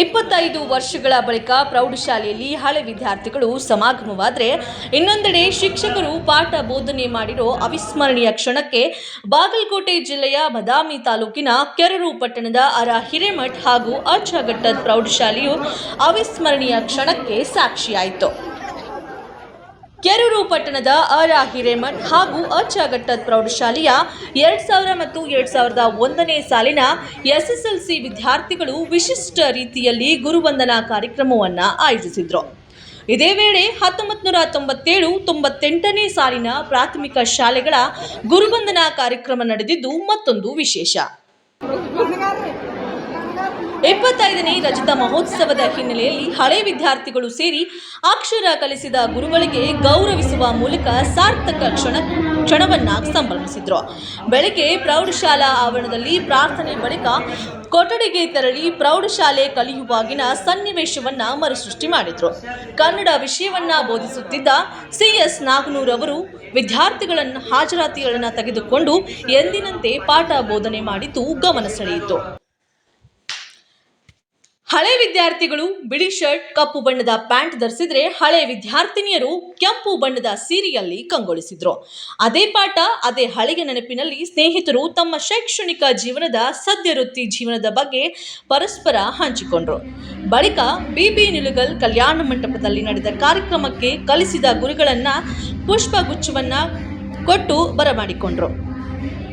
ಇಪ್ಪತ್ತೈದು ವರ್ಷಗಳ ಬಳಿಕ ಪ್ರೌಢಶಾಲೆಯಲ್ಲಿ ಹಳೆ ವಿದ್ಯಾರ್ಥಿಗಳು ಸಮಾಗಮವಾದರೆ ಇನ್ನೊಂದೆಡೆ ಶಿಕ್ಷಕರು ಪಾಠ ಬೋಧನೆ ಮಾಡಿರೋ ಅವಿಸ್ಮರಣೀಯ ಕ್ಷಣಕ್ಕೆ ಬಾಗಲಕೋಟೆ ಜಿಲ್ಲೆಯ ಬದಾಮಿ ತಾಲೂಕಿನ ಕೆರರು ಪಟ್ಟಣದ ಅರ ಹಿರೇಮಠ್ ಹಾಗೂ ಅರ್ಚಘಟ್ಟದ ಪ್ರೌಢಶಾಲೆಯು ಅವಿಸ್ಮರಣೀಯ ಕ್ಷಣಕ್ಕೆ ಸಾಕ್ಷಿಯಾಯಿತು. ಕೆರೂರು ಪಟ್ಟಣದ ಅರ ಹಿರೇಮಠ್ ಹಾಗೂ ಅಚ್ಚಘಟ್ಟದ ಪ್ರೌಢಶಾಲೆಯ ಎರಡ್ ಸಾವಿರ ಮತ್ತು ಎರಡ್ ಸಾವಿರದ ಒಂದನೇ ಸಾಲಿನ ಎಸ್ಎಸ್ಎಲ್ಸಿ ವಿದ್ಯಾರ್ಥಿಗಳು ವಿಶಿಷ್ಟ ರೀತಿಯಲ್ಲಿ ಗುರುವಂದನಾ ಕಾರ್ಯಕ್ರಮವನ್ನು ಆಯೋಜಿಸಿದ್ರು. ಇದೇ ವೇಳೆ ಹತ್ತೊಂಬತ್ತು ನೂರ ತೊಂಬತ್ತೇಳು ತೊಂಬತ್ತೆಂಟನೇ ಸಾಲಿನ ಪ್ರಾಥಮಿಕ ಶಾಲೆಗಳ ಗುರುವಂದನಾ ಕಾರ್ಯಕ್ರಮ ನಡೆದಿದ್ದು ಮತ್ತೊಂದು ವಿಶೇಷ. ಇಪ್ಪತ್ತೈದನೇ ರಜತ ಮಹೋತ್ಸವದ ಹಿನ್ನೆಲೆಯಲ್ಲಿ ಹಳೆ ವಿದ್ಯಾರ್ಥಿಗಳು ಸೇರಿ ಅಕ್ಷರ ಕಲಿಸಿದ ಗುರುಗಳಿಗೆ ಗೌರವಿಸುವ ಮೂಲಕ ಸಾರ್ಥಕ ಕ್ಷಣ ಕ್ಷಣವನ್ನ ಸಂಭ್ರಮಿಸಿದ್ರು. ಬೆಳಗ್ಗೆ ಪ್ರೌಢಶಾಲಾ ಆವರಣದಲ್ಲಿ ಪ್ರಾರ್ಥನೆ ಬಳಿಕ ಕೊಠಡಿಗೆ ತೆರಳಿ ಪ್ರೌಢಶಾಲೆ ಕಲಿಯುವಾಗಿನ ಸನ್ನಿವೇಶವನ್ನ ಮರುಸೃಷ್ಟಿ ಮಾಡಿದ್ರು. ಕನ್ನಡ ವಿಷಯವನ್ನ ಬೋಧಿಸುತ್ತಿದ್ದ ಸಿಎಸ್ ನಾಗನೂರ್ ಅವರು ವಿದ್ಯಾರ್ಥಿಗಳನ್ನು ಹಾಜರಾತಿಗಳನ್ನು ತೆಗೆದುಕೊಂಡು ಎಂದಿನಂತೆ ಪಾಠ ಬೋಧನೆ ಮಾಡಿದ್ದು ಗಮನ ಸೆಳೆಯಿತು. ಹಳೆ ವಿದ್ಯಾರ್ಥಿಗಳು ಬಿಳಿ ಶರ್ಟ್, ಕಪ್ಪು ಬಣ್ಣದ ಪ್ಯಾಂಟ್ ಧರಿಸಿದ್ರೆ ಹಳೆ ವಿದ್ಯಾರ್ಥಿನಿಯರು ಕೆಂಪು ಬಣ್ಣದ ಸೀರೆಯಲ್ಲಿ ಕಂಗೊಳಿಸಿದ್ರು. ಅದೇ ಪಾಠ, ಅದೇ ಹಳೆಯ ನೆನಪಿನಲ್ಲಿ ಸ್ನೇಹಿತರು ತಮ್ಮ ಶೈಕ್ಷಣಿಕ ಜೀವನದ ಸದ್ಯ ಜೀವನದ ಬಗ್ಗೆ ಪರಸ್ಪರ ಹಂಚಿಕೊಂಡ್ರು. ಬಳಿಕ ಬಿಬಿ ನಿಲುಗಲ್ ಕಲ್ಯಾಣ ಮಂಟಪದಲ್ಲಿ ನಡೆದ ಕಾರ್ಯಕ್ರಮಕ್ಕೆ ಕಲಿಸಿದ ಗುರುಗಳನ್ನ ಪುಷ್ಪಗುಚ್ಛವನ್ನ ಕೊಟ್ಟು ಬರಮಾಡಿಕೊಂಡ್ರು.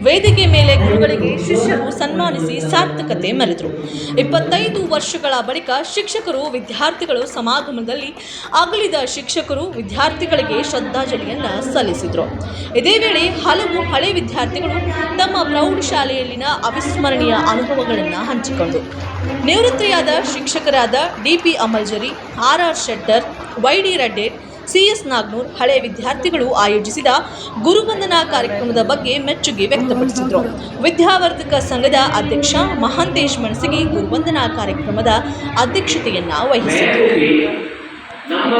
ವೇದಿಕೆ ಮೇಲೆ ಗುರುಗಳಿಗೆ ಶಿಷ್ಯರು ಸನ್ಮಾನಿಸಿ ಸಾರ್ಥಕತೆ ಮೆರೆದರು. ಇಪ್ಪತ್ತೈದು ವರ್ಷಗಳ ಬಳಿಕ ಶಿಕ್ಷಕರು, ವಿದ್ಯಾರ್ಥಿಗಳು ಸಮಾಗಮದಲ್ಲಿ ಅಗಲಿದ ಶಿಕ್ಷಕರು ವಿದ್ಯಾರ್ಥಿಗಳಿಗೆ ಶ್ರದ್ಧಾಂಜಲಿಯನ್ನು ಸಲ್ಲಿಸಿದರು. ಇದೇ ವೇಳೆ ಹಲವು ಹಳೆ ವಿದ್ಯಾರ್ಥಿಗಳು ತಮ್ಮ ಪ್ರೌಢಶಾಲೆಯಲ್ಲಿನ ಅವಿಸ್ಮರಣೀಯ ಅನುಭವಗಳನ್ನು ಹಂಚಿಕೊಂಡರು. ನಿವೃತ್ತಿಯಾದ ಶಿಕ್ಷಕರಾದ D P Amaljari, R R Shettar, Y D Redder CS Nagnur ಹಳೆ ವಿದ್ಯಾರ್ಥಿಗಳು ಆಯೋಜಿಸಿದ ಗುರುವಂದನಾ ಕಾರ್ಯಕ್ರಮದ ಬಗ್ಗೆ ಮೆಚ್ಚುಗೆ ವ್ಯಕ್ತಪಡಿಸಿದರು. ವಿದ್ಯಾವರ್ಧಕ ಸಂಘದ ಅಧ್ಯಕ್ಷ ಮಹಾಂತೇಶ್ ಮಣಸಿಗೆ ಗುರುವಂದನಾ ಕಾರ್ಯಕ್ರಮದ ಅಧ್ಯಕ್ಷತೆಯನ್ನ ವಹಿಸಿದರು. ನಮ್ಮ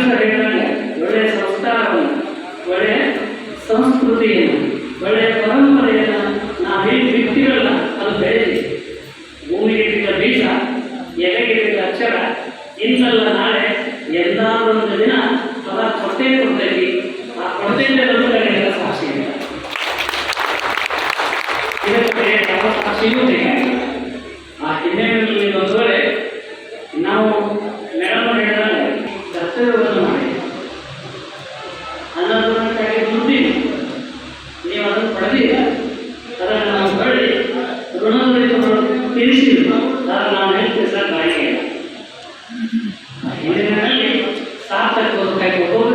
ಸರ್ ಹೇಳಿದಂಗೆ ಒಳ್ಳೆಯ ಸಂಸ್ಕಾರವನ್ನು ಒಳ್ಳೆಯ ಸಂಸ್ಕೃತಿಯನ್ನು ಒಳ್ಳೆಯ ಪರಂಪರೆಯನ್ನು ನಾವೇನು ವ್ಯಕ್ತಿಗಳನ್ನ ಅದು ಬೆಳೆದಿ ಭೂಮಿಗೆ ಬಿದ್ದ ಬೀಜ, ಎಲೆಗೆ ಬಿದ್ದ ಅಕ್ಷರ ಇಂದಲ್ಲ ನಾಳೆ Cường.